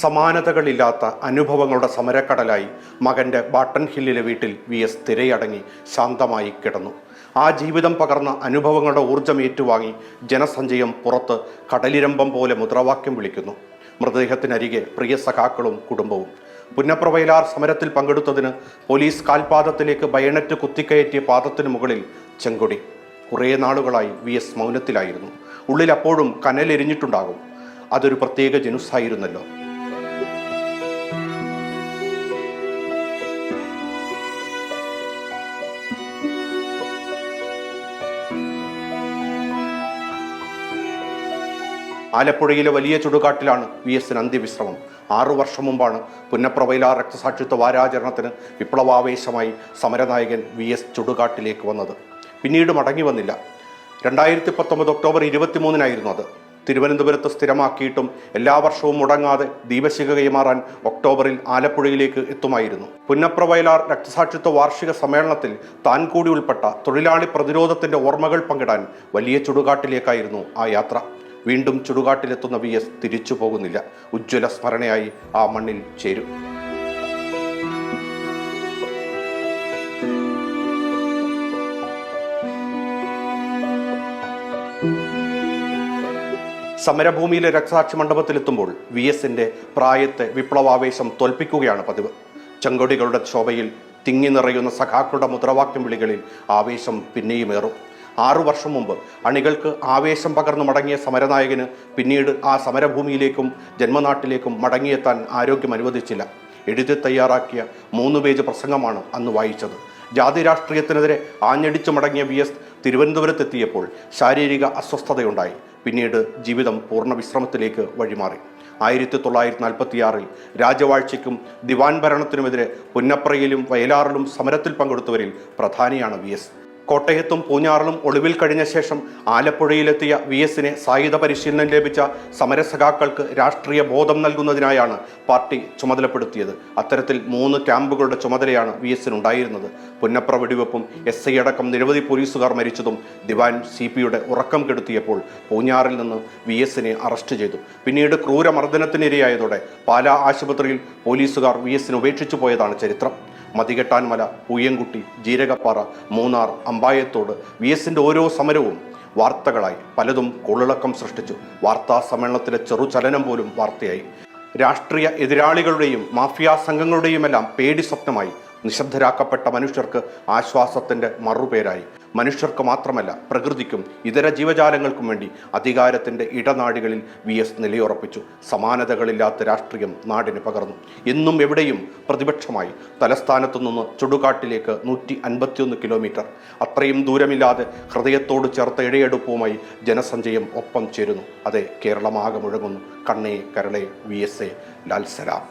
സമാനതകളില്ലാത്ത അനുഭവങ്ങളുടെ സമരക്കടലായി മകന്റെ ബാട്ടൺ ഹില്ലിലെ വീട്ടിൽ വി എസ് തിരയടങ്ങി ശാന്തമായി കിടന്നു. ആ ജീവിതം പകർന്ന അനുഭവങ്ങളുടെ ഊർജം ഏറ്റുവാങ്ങി ജനസഞ്ചയം പുറത്ത് കടലിരമ്പം പോലെ മുദ്രാവാക്യം വിളിക്കുന്നു. മൃതദേഹത്തിനരികെ പ്രിയ സഖാക്കളും കുടുംബവും. പുന്നപ്രവയലാർ സമരത്തിൽ പങ്കെടുത്തതിന് പോലീസ് കാൽപാദത്തിലേക്ക് ബയണറ്റ് കുത്തിക്കയറ്റിയ പാദത്തിന് മുകളിൽ ചെങ്കൊടി. കുറേ നാളുകളായി വി എസ് മൗനത്തിലായിരുന്നു. ഉള്ളിൽ അപ്പോഴും കനലെരിഞ്ഞിട്ടുണ്ടാകും. അതൊരു പ്രത്യേക ജനുസായിരുന്നല്ലോ ആലപ്പുഴയിലെ വലിയ ചുടുകാട്ടിലാണ് വി എസിന് അന്ത്യവിശ്രമം ആറു വർഷം മുമ്പാണ് പുന്നപ്രവയിലാർ രക്തസാക്ഷിത്വ വാരാചരണത്തിന് വിപ്ലവാവേശമായി സമരനായകൻ വി എസ് ചുടുകാട്ടിലേക്ക് വന്നത്. പിന്നീട് മടങ്ങി വന്നില്ല. രണ്ടായിരത്തി പത്തൊമ്പത് ഒക്ടോബർ ഇരുപത്തിമൂന്നിനായിരുന്നു അത്. തിരുവനന്തപുരത്ത് സ്ഥിരമാക്കിയിട്ടും എല്ലാ വർഷവും മുടങ്ങാതെ ദീപശിഖ കൈമാറാൻ ഒക്ടോബറിൽ ആലപ്പുഴയിലേക്ക് എത്തുമായിരുന്നു. പുന്നപ്രവയലാർ രക്തസാക്ഷിത്വ വാർഷിക സമ്മേളനത്തിൽ താൻ കൂടി ഉൾപ്പെട്ട തൊഴിലാളി പ്രതിരോധത്തിന്റെ ഓർമ്മകൾ പങ്കിടാൻ വലിയ ചുടുകാട്ടിലേക്കായിരുന്നു ആ യാത്ര. വീണ്ടും ചുടുകാട്ടിലെത്തുന്ന വി എസ് തിരിച്ചു പോകുന്നില്ല. ഉജ്ജ്വല സ്മരണയായി ആ മണ്ണിൽ ചേരും. സമരഭൂമിയിലെ രക്തസാക്ഷി മണ്ഡപത്തിലെത്തുമ്പോൾ വി എസിന്റെ പ്രായത്തെ വിപ്ലവാവേശം തോൽപ്പിക്കുകയാണ് പതിവ്. ചെങ്കൊടികളുടെ ശോഭയിൽ തിങ്ങി നിറയുന്ന സഖാക്കളുടെ മുദ്രാവാക്യം വിളികളിൽ ആവേശം പിന്നെയുമേറും ആറു വർഷം മുമ്പ് അണികൾക്ക് ആവേശം പകർന്നു മടങ്ങിയ സമരനായകന് പിന്നീട് ആ സമരഭൂമിയിലേക്കും ജന്മനാട്ടിലേക്കും മടങ്ങിയെത്താൻ ആരോഗ്യം അനുവദിച്ചില്ല. എഴുതി തയ്യാറാക്കിയ മൂന്ന് പേജ് പ്രസംഗമാണ് അന്ന് വായിച്ചത്. ജാതി രാഷ്ട്രീയത്തിനെതിരെ ആഞ്ഞടിച്ചു മടങ്ങിയ വി. എസ്. തിരുവനന്തപുരത്തെത്തിയപ്പോൾ ശാരീരിക അസ്വസ്ഥതയുണ്ടായി. പിന്നീട് ജീവിതം പൂർണ വിശ്രമത്തിലേക്ക് വഴിമാറി. ആയിരത്തി തൊള്ളായിരത്തി നാൽപ്പത്തിയാറിൽ രാജവാഴ്ചയ്ക്കും ദിവാൻ ഭരണത്തിനുമെതിരെ പുന്നപ്രയിലും വയലാറിലും സമരത്തിൽ പങ്കെടുത്തവരിൽ പ്രധാനിയാണ് വി. എസ്. കോട്ടയത്തും പൂഞ്ഞാറിലും ഒളിവിൽ കഴിഞ്ഞ ശേഷം ആലപ്പുഴയിലെത്തിയ വി എസിനെ സായുധ പരിശീലനം ലഭിച്ച സമരസഖാക്കൾക്ക് രാഷ്ട്രീയ ബോധം നൽകുന്നതിനായാണ് പാർട്ടി ചുമതലപ്പെടുത്തിയത്. അത്തരത്തിൽ മൂന്ന് ക്യാമ്പുകളുടെ ചുമതലയാണ് വി എസിനുണ്ടായിരുന്നത് പുന്നപ്ര വെടിവെപ്പും എസ് ഐ അടക്കം നിരവധി പോലീസുകാർ മരിച്ചതും ദിവാൻ സി പിയുടെ ഉറക്കം കെടുത്തിയപ്പോൾ പൂഞ്ഞാറിൽ നിന്ന് വി എസിനെ അറസ്റ്റ് ചെയ്തു. പിന്നീട് ക്രൂരമർദ്ദനത്തിനിരയായതോടെ പാലാ ആശുപത്രിയിൽ പോലീസുകാർ വി എസിനെ ഉപേക്ഷിച്ചു പോയതാണ് ചരിത്രം. മതികെട്ടാൻമല പൂയംകുട്ടി ജീരകപ്പാറ മൂന്നാർ അമ്പായത്തോട് വി എസിന്റെ ഓരോ സമരവും വാർത്തകളായി പലതും കൊള്ളിളക്കം സൃഷ്ടിച്ചു. വാർത്താ സമ്മേളനത്തിലെ ചെറുചലനം പോലും വാർത്തയായി. രാഷ്ട്രീയ എതിരാളികളുടെയും മാഫിയ സംഘങ്ങളുടെയുമെല്ലാം പേടി സ്വപ്നമായി. നിശബ്ദരാക്കപ്പെട്ട മനുഷ്യർക്ക് ആശ്വാസത്തിന്റെ മറുപേരായി. മനുഷ്യർക്ക് മാത്രമല്ല പ്രകൃതിക്കും ഇതര ജീവജാലങ്ങൾക്കും വേണ്ടി അധികാരത്തിന്റെ ഇടനാഴികളിൽ വി എസ് നിലയുറപ്പിച്ചു. സമാനതകളില്ലാത്ത രാഷ്ട്രീയം നാടിന് പകർന്നു. എന്നും എവിടെയും പ്രതിപക്ഷമായി തലസ്ഥാനത്തു നിന്ന് ചുടുകാട്ടിലേക്ക് നൂറ്റി അൻപത്തിയൊന്ന് കിലോമീറ്റർ. അത്രയും ദൂരമില്ലാതെ ഹൃദയത്തോട് ചേർത്ത ഇഴയെടുപ്പുമായി ജനസഞ്ചയം ഒപ്പം ചേരുന്നു. അതെ കേരളമാകെ മുഴങ്ങുന്നു. കണ്ണേ കരളെ വി എസ് എ ലാൽ സലാം.